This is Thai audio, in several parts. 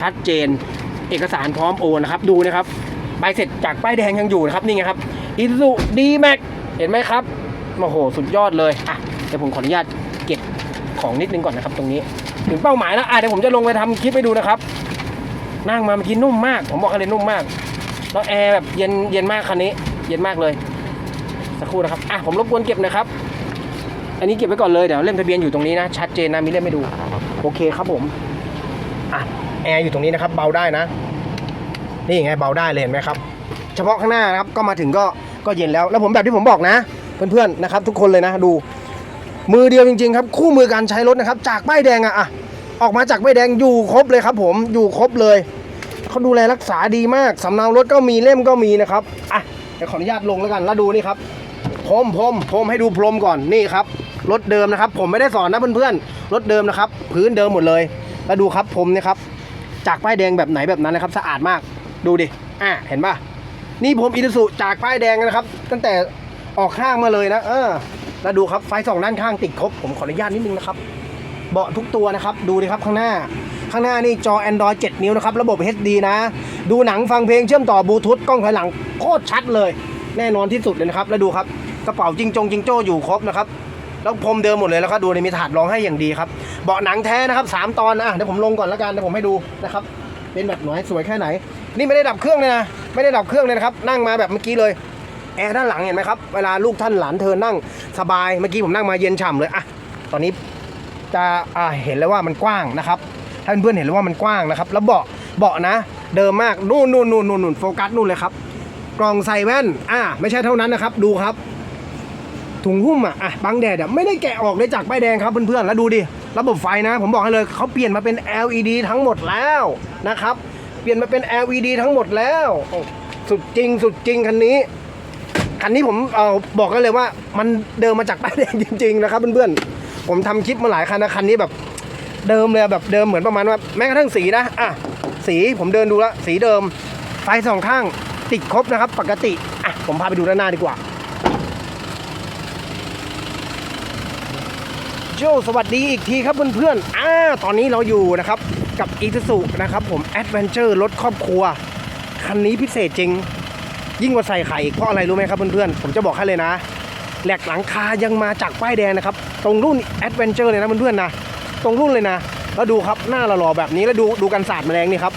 ชัดเจน เอกสารพร้อมโอนนะครับดูนะครับใบเสร็จจากป้ายแดงยังอยู่นะครับนี่ไงครับอิสุดีแม็กเห็นไหมครับโอ้โหสุดยอดเลยอะเดี๋ยวผมขออนุญาตเก็บของนิดนึงก่อนนะครับ ตรงนี้ถึงเป้าหมายแล้วอะเดี๋ยวผมจะลงไปทำคลิปให้ดูนะครับ นั่งมาเมื่อกี้นุ่มมากผมบอกให้เลยนุ่มมากแล้วแอร์แบบเย็นเย็นมากคันนี้ เย็นมากเลยสักครู่นะครับอะผมรบกวนเก็บนะครับ อันนี้เก็บไว้ก่อนเลยเดี๋ยวเล่มทะเบียนอยู่ตรงนี้นะชัดเจนนะมีเล่มให้ดู โอเคครับผมอะ แอร์อยู่ตรงนี้นะครับเบาได้นะ นี่ไงเบาได้เลยเห็นไหมครับ เฉพาะข้างหน้านะครับก็มาถึงก็ก็เย็นแล้ว แล้วผมแบบที่ผมบอกนะ เพื่อนๆนะครับทุกคนเลยนะดู มือเดียวจริงๆครับคู่มือการใช้รถนะครับ จากป้ายแดงอะอะออกมาจากป้ายแดงอยู่ครบเลยครับ ผมอยู่ครบเลยเขาดูแลรักษาดีมากสำเนารถก็มีเล่มก็มีนะครับอะเดี๋ยวขออนุญาตลงแล้วกันแล้วดูนี่ครับพรมพรมพรมให้ดูพรมก่อนนี่ครับรถเดิมนะครับ ผมไม่ได้สอนนะเพื่อนๆรถเดิมนะครับ พื้นเดิมหมดเลย แล้วดูครับพรมเนี่ยครับ จากป้ายแดงแบบไหนแบบนั้นนะครับ สะอาดมากดูดิอะเห็นป่ะนี่ผมอินสุจากป้ายแดงนะครับ ตั้งแต่ออกข้างมาเลยนะ เออ แล้วดูครับไฟสองด้านข้างติดครบ ผมขออนุญาตนิดนึงนะครับ เบาะทุกตัวนะครับ ดูดิครับข้างหน้า ข้างหน้านี่จอ Android 7 นิ้วนะครับ ระบบ HD นะ ดูหนังฟังเพลงเชื่อมต่อบลูทูธกล้องถอยหลังโคตรชัดเลย แน่นอนที่สุดเลยนะครับ แล้วดูครับ กระเป๋าจิงจงจิงโจ้อยู่ครบนะครับ แล้วพรมเดิมหมดเลยแล้วก็ดูในมีถาดรองให้อย่างดีครับ เบาะหนังแท้นะครับสามตอนนะเดี๋ยวผมลงก่อนแล้วกันเดี๋ยวผมให้ดูนะครับ เป็นแบบหน่อยสวยแค่ไหน นี่ไม่ได้ดับเครื่องเลยนะ ไม่ได้ดับเครื่องเลยนะครับ นั่งมาแบบเมื่อกี้เลยแอร์ด้านหลังเห็นไหมครับ เวลาลูกท่านหลานเธอนั่งสบาย เมื่อกี้ผมนั่งมาเย็นฉ่ำเลยอะตอนนี้จะอ่าเห็นแล้วว่ามันกว้างนะครับ ถ้าเพื่อนเห็นแล้วว่ามันกว้างนะครับ แล้วเบาะเบาะนะ เดิมมากนูนนู่นนู่นนู่นนู่นโฟกัสนู่นเลยครับ กล่องใส่แว่น อ่า ไม่ใช่เท่านั้นนะครับ ดูครับ ถุงหุ้มอะอะบังแดดอะไม่ได้แกะออกเลยจากป้ายแดงครับเพื่อนๆแล้วดูดิระบบไฟนะ ผมบอกให้เลยเขาเปลี่ยนมาเป็น LED ทั้งหมดแล้วนะครับ เปลี่ยนมาเป็น LED ทั้งหมดแล้วสุดจริงสุดจริงคันนี้คันนี้ผมเออบอกกันเลยว่า มันเดิมมาจากป้ายแดงจริงๆนะครับเพื่อนๆผมทำคลิปมาหลายคันนะคันนี้แบบเดิมเลยแบบเดิมเหมือนประมาณว่าแม้กระทั่งสีนะอะสีผมเดินดูแล้วสีเดิมไฟสองข้างติดครบนะครับ ปกติอะผมพาไปดูด้านหน้าดีกว่า โจสวัสดีอีกทีครับเพื่อนๆอ่าตอนนี้เราอยู่นะครับกับอี u ซูนะครับผมแอดเวนเจอร์รถครอบครัว คันนี้พิเศษจริง ยิ่งกว่าใส่ไข่อีกเพราะอะไรรู้ไหมครับเพื่อนๆผมจะบอกให้เลยนะแหลกหลังคายังมาจากป้ายแดงนะครับ ตรงรุ่นแอดเวนเจอร์เลยนะเพื่อนๆนะตรงรุ่นเลยนะ แล้วดูครับหน้าหล่อๆแบบนี้แล้วดูดูกันศาสตร์แมลงนี่ครับ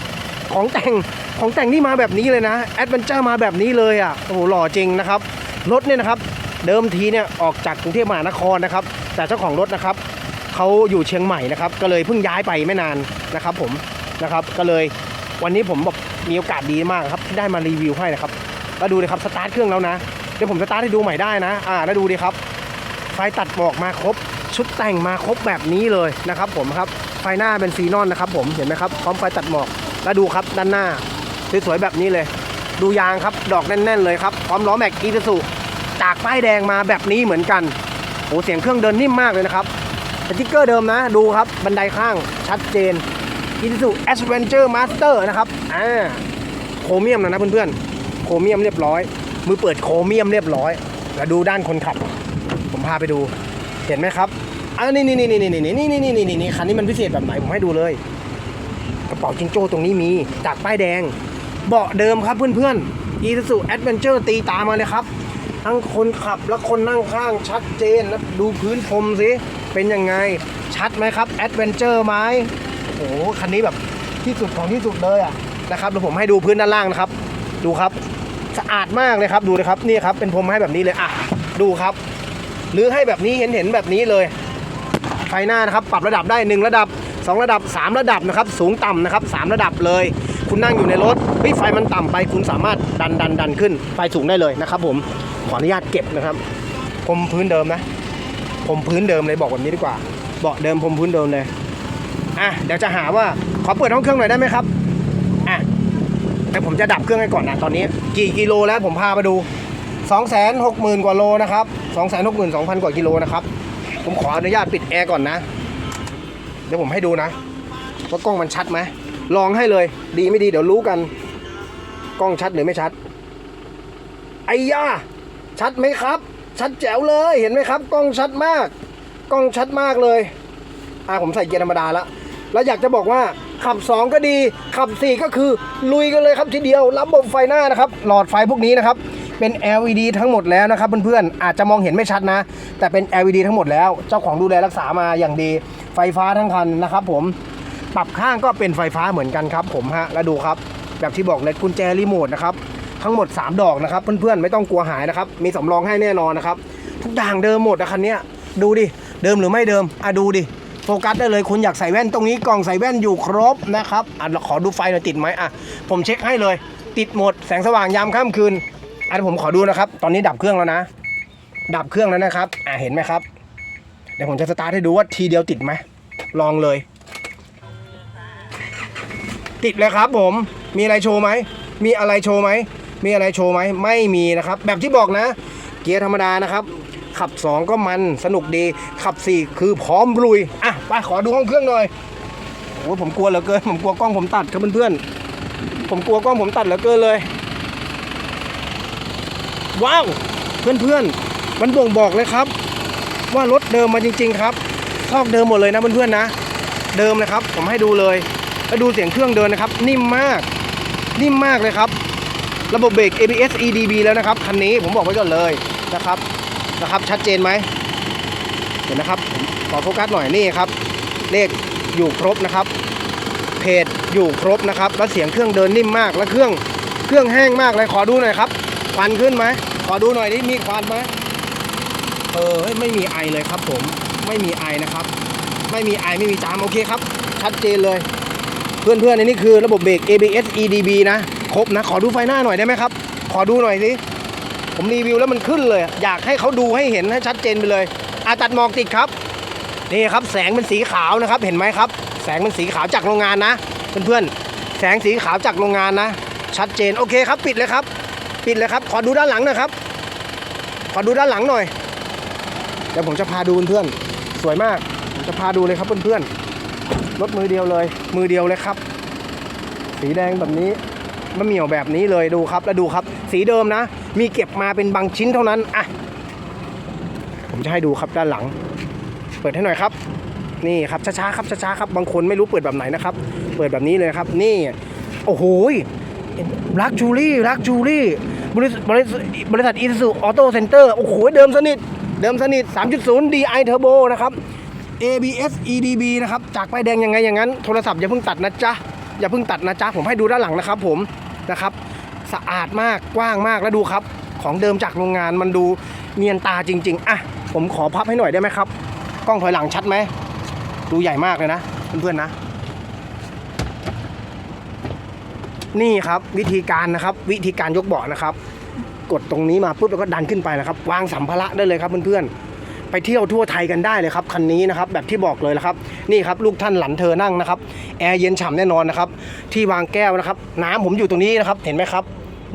ของแต่งของแต่งนี่มาแบบนี้เลยนะแอดเวนเจอร์มาแบบนี้เลยอะโอ้โหหล่อจริงนะครับรถเนี่ยนะครับเดิมทีเนี่ยออกจากกรุงเทพมหานครนะครับ แต่เจ้าของรถนะครับเขาอยู่เชียงใหม่นะครับ ก็เลยเพิ่งย้ายไปไม่นานนะครับผมนะครับก็เลยวันนี้ผมแบบมีโอกาสดีมากครับที่ได้มารีวิวให้นะครับแล้วดูดิครับสตาร์ทเครื่องแล้วนะเดี๋ยวผมสตาร์ทให้ดูใหม่ได้นะอ่าแล้วดูดิครับ ไฟตัดหมอกมาครบ ชุดแต่งมาครบแบบนี้เลยนะครับ ผมครับไฟหน้าเป็นซีนอนนะครับ ผมเห็นไหมครับพร้อมไฟตัดหมอกแล้วดูครับด้านหน้าสวยๆแบบนี้เลย ดูยางครับดอกแน่น ๆ เลยครับพร้อมล้อแม็กอีซูซูจากป้ายแดงมาแบบนี้เหมือนกัน อ้เสียงเครื่องเดินนิ่มมากเลยนะครับสติ๊กเกอร์เดิมนะดูครับบันไดข้างชัดเจน i s u z u Adventure Master นะครับอ่าโครเมียมนะนะเพื่อนๆโครเมียมเรียบร้อย มือเปิดโครเมียมเรียบร้อยแล้วดูด้านคนขับ ผมพาไปดูเห็นไหมครับอ่านี่นี่นี่นี่นี่นี่นี่นี่นี่นี่นี่คันนี้มันพิเศษแบบไหนผมให้ดูเลย กระเป๋าจิงโจ้ตรงนี้มีจากป้ายแดง เบาะเดิมครับเพื่อนๆ Isuzu Adventure ตีตามมาเลยครับ ทั้งคนขับและคนนั่งข้างชัดเจนแล้วดูพื้นพรมสิ เป็นยังไง ชัดไหมครับ Adventure ไหมโอ้โหคันนี้แบบที่สุดของที่สุดเลยอะนะครับเดี๋ยวผมให้ดูพื้นด้านล่างนะครับ ดูครับสะอาดมากเลยครับดูนะครับนี่ครับเป็นพรมให้แบบนี้เลยอะดูครับหรือให้แบบนี้เห็นเห็นแบบนี้เลย ไฟหน้านะครับปรับระดับได้ 1 ระดับ 2 ระดับ 3 ระดับนะครับสูงต่ำนะครับ 3 ระดับเลย คุณนั่งอยู่ในรถเฮ้ยไฟมันต่ำไปคุณสามารถดันดันดันขึ้นไฟสูงได้เลยนะครับผมขออนุญาตเก็บนะครับพรมพื้นเดิมนะพรมพื้นเดิมเลยบอกแบบนี้ดีกว่าเบาะเดิมพรมพื้นเดิมเลยอะเดี๋ยวจะหาว่าขอเปิดห้องเครื่องหน่อยได้ไหมครับอะแต่ผมจะดับเครื่องให้ก่อนนะตอนนี้ กี่กิโลแล้วผมพามาดู2 6 0 0 0 0 กว่าโลนะครับ2 6 2 0 0 0 กว่ากิโลนะครับ ผมขออนุญาตปิดแอร์ก่อนนะ เดี๋ยวผมให้ดูนะ ว่ากล้องมันชัดไหม ลองให้เลย ดีไม่ดีเดี๋ยวรู้กัน กล้องชัดหรือไม่ชัด ไอ้ย่าชัดไหมครับ ชัดแจ๋วเลยเห็นไหมครับ กล้องชัดมาก กล้องชัดมากเลยอ่าผมใส่เกียร์ธรรมดาแล้วแล้วอยากจะบอกว่าขับ 2 ก็ดี ขับ 4 ก็คือลุยกันเลยครับทีเดียวระบบไฟหน้านะครับ หลอดไฟพวกนี้นะครับ เป็น LED ทั้งหมดแล้วนะครับเพื่อนๆอาจจะมองเห็นไม่ชัดนะ แต่เป็น LED ทั้งหมดแล้ว เจ้าของดูแลรักษามาอย่างดีไฟฟ้าทั้งคันนะครับผม ปรับข้างก็เป็นไฟฟ้าเหมือนกันครับผมฮะแล้วดูครับ แบบที่บอกเลยกุญแจรีโมทนะครับทั้งหมด 3 ดอกนะครับเพื่อนๆไม่ต้องกลัวหายนะครับมีสำรองให้แน่นอนนะครับทุกอย่างเดิมหมดนะคันนี้ดูดิเดิมหรือไม่เดิมอะดูดิโฟกัสได้เลยคุณอยากใส่แว่นตรงนี้กล่องใส่แว่นอยู่ครบนะครับอะขอดูไฟหน่อยติดไหมอะผมเช็คให้เลย ติดหมดแสงสว่างยามค่ำคืนอันผมขอดูนะครับ ตอนนี้ดับเครื่องแล้วนะ ดับเครื่องแล้วนะครับ อะเห็นไหมครับ เดี๋ยวผมจะสตาร์ทให้ดูว่าทีเดียวติดไหมลองเลย ติดเลยครับผม มีอะไรโชว์ไหม มีอะไรโชว์ไหม มีอะไรโชว์ไหม ไม่มีนะครับ แบบที่บอกนะ เกียร์ธรรมดานะครับ ขับ 2 ก็มันสนุกดี ขับ 4 คือพร้อมลุย อะ ไปขอดูห้องเครื่องหน่อยโอ้ยผมกลัวเหลือเกิน ผมกลัวกล้องผมตัดครับเพื่อนๆ ผมกลัวกล้องผมตัดเหลือเกินเลย ว้าว เพื่อนๆ มันบ่งบอกเลยครับ ว่ารถเดิมมาจริง ๆ ครับซอกเดิมหมดเลยนะเพื่อนๆนะ เดิมเลยครับ ผมให้ดูเลย แล้วดูเสียงเครื่องเดินนะครับ นิ่มมาก นิ่มมากเลยครับ ระบบเบรก ABS EDB แล้วนะครับคันนี้ผมบอกไว้ก่อนเลยนะครับนะครับ ชัดเจนไหมเห็นนะครับผมขอโฟกัสหน่อยนี่ครับ เลขอยู่ครบนะครับ เพจอยู่ครบนะครับ แล้วเสียงเครื่องเดินนิ่มมาก แล้วเครื่องเครื่องแห้งมากเลยขอดูหน่อยครับควันขึ้นไหมขอดูหน่อยดิมีควันไหมเออไม่มีไอเลยครับผมไม่มีไอนะครับ ไม่มีไอไม่มีจามโอเคครับ ชัดเจนเลย เพื่อนๆในนี่คือระบบเบรก ABS EDB นะ ครบนะ ขอดูไฟหน้าหน่อยได้ไหมครับ ขอดูหน่อยสิ ผมรีวิวแล้วมันขึ้นเลย อยากให้เขาดูให้เห็นให้ชัดเจนไปเลยอาตัดหมอกติดครับ นี่ครับแสงเป็นสีขาวนะครับ เห็นไหมครับ แสงเป็นสีขาวจากโรงงานนะ เพื่อนๆ แสงสีขาวจากโรงงานนะ ชัดเจน โอเคครับ ปิดเลยครับ ปิดเลยครับ ขอดูด้านหลังหน่อยครับ ขอดูด้านหลังหน่อย เดี๋ยวผมจะพาดูเพื่อนๆ สวยมาก ผมจะพาดูเลยครับเพื่อนๆ รถมือเดียวเลย มือเดียวเลยครับ สีแดงแบบนี้มะเหมี่ยวแบบนี้เลยดูครับ แล้วดูครับ สีเดิมนะ มีเก็บมาเป็นบางชิ้นเท่านั้นอะผมจะให้ดูครับด้านหลัง เปิดให้หน่อยครับ นี่ครับช้าๆครับช้าๆครับบางคนไม่รู้เปิดแบบไหนนะครับ เปิดแบบนี้เลยครับ นี่ โอ้โหรักจูรี่รักจูรี่บริษัทบริษัทบริษัทอีซูออโต้เซ็นเตอร์โอ้โหเดิมสนิท เดิมสนิท 3.0 DI Turbo นะครับ ABS EDB นะครับ จากป้ายแดงยังไงอย่างนั้น โทรศัพท์อย่าเพิ่งตัดนะจ๊ะ อย่าเพิ่งตัดนะจ๊ะ ผมให้ดูด้านหลังนะครับผมนะครับ สะอาดมาก กว้างมาก แล้วดูครับ ของเดิมจากโรงงานมันดูเนียนตาจริง ๆ อะ ผมขอพับให้หน่อยได้ไหมครับ กล้องถอยหลังชัดไหม ดูใหญ่มากเลยนะ เพื่อนๆนะ นี่ครับวิธีการนะครับ วิธีการยกเบาะนะครับ กดตรงนี้มาปุ๊บแล้วก็ดันขึ้นไปนะครับ วางสัมภาระได้เลยครับเพื่อนๆ ไปเที่ยวทั่วไทยกันได้เลยครับคันนี้นะครับแบบที่บอกเลยนะครับนี่ครับลูกท่านหลันเธอนั่งนะครับแอร์เย็นฉ่ำแน่นอนนะครับที่วางแก้วนะครับ น้ำผมอยู่ตรงนี้นะครับเห็นไหมครับ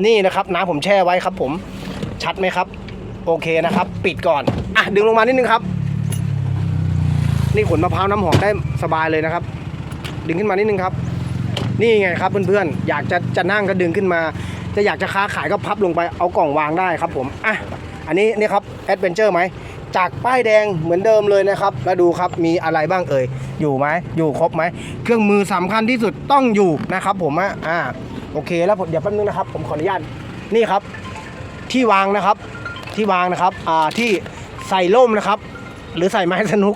นี่นะครับน้ำผมแช่ไว้ครับ ผมชัดไหมครับ โอเคนะครับ ปิดก่อนอะดึงลงมานิดนึงครับ นี่ขนมะพร้าวน้ำหอมได้สบายเลยนะครับ ดึงขึ้นมานิดนึงครับ นี่ไงครับเพื่อนๆอยากจะจะนั่งก็ดึงขึ้นมา จะอยากจะค้าขายก็พับลงไปเอากล่องวางได้ครับ ผมอะอันนี้นี่ครับแอดเวนเจอร์ไหม จากป้ายแดงเหมือนเดิมเลยนะครับแล้วดูครับมีอะไรบ้างเอ่ย อยู่ไหมอยู่ครบไหม เครื่องมือสำคัญที่สุดต้องอยู่นะครับผมอะอ่าโอเคแล้วผมเดี๋ยวแป๊บนึงนะครับ ผมขออนุญาตนี่ครับ ที่วางนะครับ ที่วางนะครับอ่าที่ใส่ล่มนะครับ หรือใส่ไม้สนุก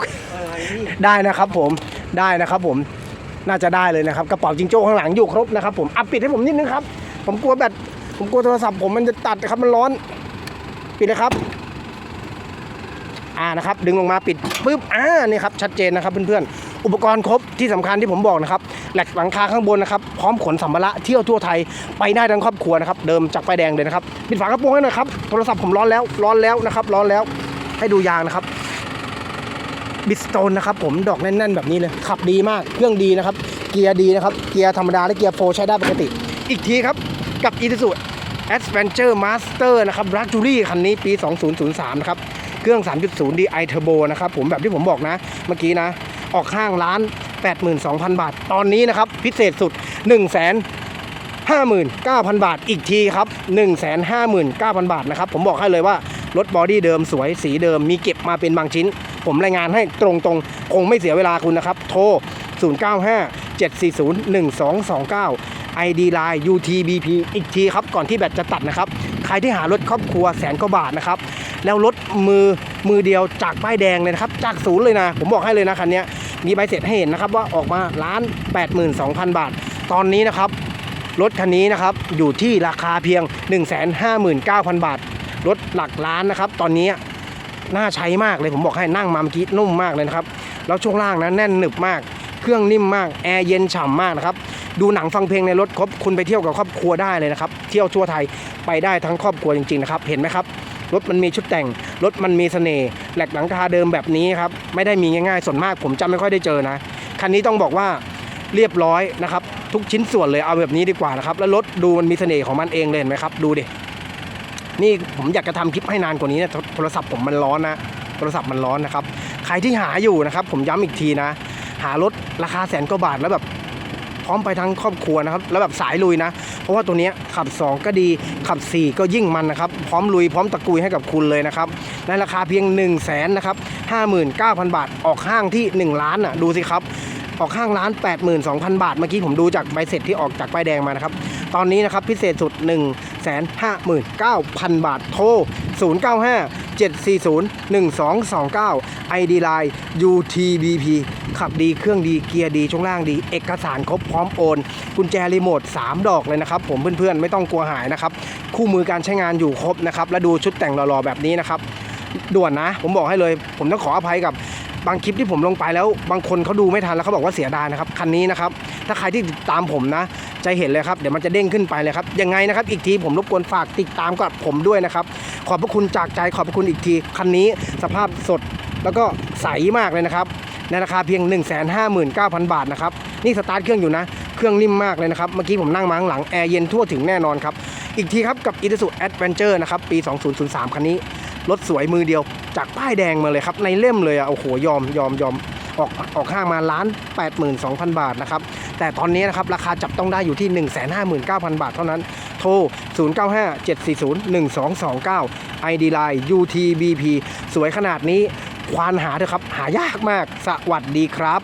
ได้นะครับ ผมได้นะครับ ผมน่าจะได้เลยนะครับ กระเป๋าจิงโจ้ข้างหลังอยู่ครบนะครับ ผมอัปปิดให้ผมนิดนึงครับ ผมกลัวแบตผมกลัวโทรศัพท์ผมมันจะตัดนะครับมันร้อน ปิดเลยครับ อ่านะครับดึงลงมาปิดปึ๊บอ่านี่ครับชัดเจนนะครับเพื่อนๆอุปกรณ์ครบที่สำคัญที่ผมบอกนะครับแหลกหลังคาข้างบนนะครับพร้อมขนสัมภาระเที่ยวทั่วไทยไปได้ทั้งครอบครัวนะครับเดิมจากไฟแดงเลยนะครับปิดฝากระโปรงให้หน่อยครับโทรศัพท์ผมร้อนแล้วร้อนแล้วนะครับร้อนแล้วให้ดูยางนะครับบิสโตนนะครับผมดอกแน่นๆแบบนี้เลยขับดีมากเครื่องดีนะครับเกียร์ดีนะครับเกียร์ธรรมดาและเกียร์โฟร์ใช้ได้ปกติ อีกทีครับกับ Isuzu Adventure Master นะครับ Luxury คันนี้ปี 2003 นะครับ เครื่อง 3.0 DI Turbo นะครับผมแบบที่ผมบอกนะ เมื่อกี้นะ ออกข้างล้าน 82,000 บาท ตอนนี้นะครับ พิเศษสุด 1 0 0 0 0 59,000 บาทอีกทีครับ 159,000 บาทนะครับ ผมบอกให้เลยว่ารถบอดี้เดิมสวยสีเดิมมีเก็บมาเป็นบางชิ้น ผมรายงานให้ตรงๆ คงไม่เสียเวลาคุณนะครับ โทร 095 7401229 ID Line UTBP อีกทีครับ ก่อนที่แบตจะตัดนะครับ ใครที่หารถครอบครัวแสนกว่าบาทนะครับ แล้วรถมือมือเดียวจากป้ายแดงเลยนะครับ จากศูนย์เลยนะ ผมบอกให้เลยนะคันนี้มีใบเสร็จให้เห็นนะครับว่าออกมาล้าน82,000 บาท ตอนนี้นะครับ รถคันนี้นะครับอยู่ที่ราคาเพียง 159,000 บาท รถหลักล้านนะครับ ตอนนี้น่าใช้มากเลยผมบอกให้นั่งมาเมื่อกี้นุ่มมากเลยนะครับแล้วช่วงล่างนะแน่นหนึบมาก เครื่องนิ่มมากแอร์เย็นฉ่ำมากนะครับดูหนังฟังเพลงในรถครบคุณไปเที่ยวกับครอบครัวได้เลยนะครับ เที่ยวทั่วไทยไปได้ทั้งครอบครัวจริงๆนะครับ เห็นไหมครับ รถมันมีชุดแต่ง รถมันมีเสน่ห์แหลกหลังคาเดิมแบบนี้ครับ ไม่ได้มีง่ายๆ ส่วนมากผมจะไม่ค่อยได้เจอนะ คันนี้ต้องบอกว่าเรียบร้อยนะครับ ทุกชิ้นส่วนเลยเอาแบบนี้ดีกว่านะครับ แล้วรถดูมันมีเสน่ห์ของมันเองเลยเห็นไหมครับ ดูดิ นี่ผมอยากจะทำคลิปให้นานกว่านี้นะโทโทรศัพท์ผมมันร้อนนะ โทรศัพท์มันร้อนนะครับ ใครที่หาอยู่นะครับ ผมย้ำอีกทีนะ หารถราคาแสนกว่าบาทแล้วแบบพร้อมไปทั้งครอบครัวนะครับ แล้วแบบสายลุยนะ เพราะว่าตัวนี้ขับ 2 ก็ดีขับ 4 ก็ยิ่งมันนะครับ พร้อมลุยพร้อมตะกุยให้กับคุณเลยนะครับ ในราคาเพียง 1 0 0 0 0แสนนะครับ59,000 บาทออกห้างที่ 1 ล้านอะดูสิครับออกห้างล้าน 82,000 บาท เมื่อกี้ผมดูจากใบเสร็จที่ออกจากป้ายแดงมานะครับ ตอนนี้นะครับพิเศษสุด 1 5 9 0 0 0 บาท โทร 095 740 1229 ID Line UTBP ขับดีเครื่องดีเกียร์ดีช่วงล่างดี เอกสารครบพร้อมโอน กุญแจรีโมท 3 ดอกเลยนะครับ ผมเพื่อนๆ ไม่ต้องกลัวหายนะครับ คู่มือการใช้งานอยู่ครบนะครับ และดูชุดแต่งหล่อๆแบบนี้นะครับ ด่วนนะ ผมบอกให้เลย ผมต้องขออภัยกับบางคลิปที่ผมลงไปแล้ว บางคนเขาดูไม่ทันแล้วเขาบอกว่าเสียดายนะครับคันนี้นะครับ ถ้าใครที่ติดตามผมนะ จะเห็นเลยครับ เดี๋ยวมันจะเด้งขึ้นไปเลยครับ ยังไงนะครับ อีกทีผมรบกวนฝากติดตามกับผมด้วยนะครับ ขอบพระคุณจากใจขอบพระคุณอีกทีคันนี้สภาพสดแล้วก็ใสมากเลยนะครับ ในราคาเพียง 159,000 บาทนะครับนี่สตาร์ทเครื่องอยู่นะ เครื่องนิ่มมากเลยนะครับ เมื่อกี้ผมนั่งมาข้างหลัง แอร์เย็นทั่วถึงแน่นอนครับ อีกทีครับกับ Isuzu Adventure นะครับ ปี 2003 คันนี้ รถสวยมือเดียวจากป้ายแดงมาเลยครับ ในเล่มเลยอะโอ้โหยอมยอมยอมออกออกห้างมาล้าน82,000 บาทนะครับ แต่ตอนนี้นะครับ ราคาจับต้องได้อยู่ที่ 159,000 บาทเท่านั้น โทร 0957401229 ID Line UTBP สวยขนาดนี้ ควานหาเถอะครับ หายากมาก สวัสดีครับ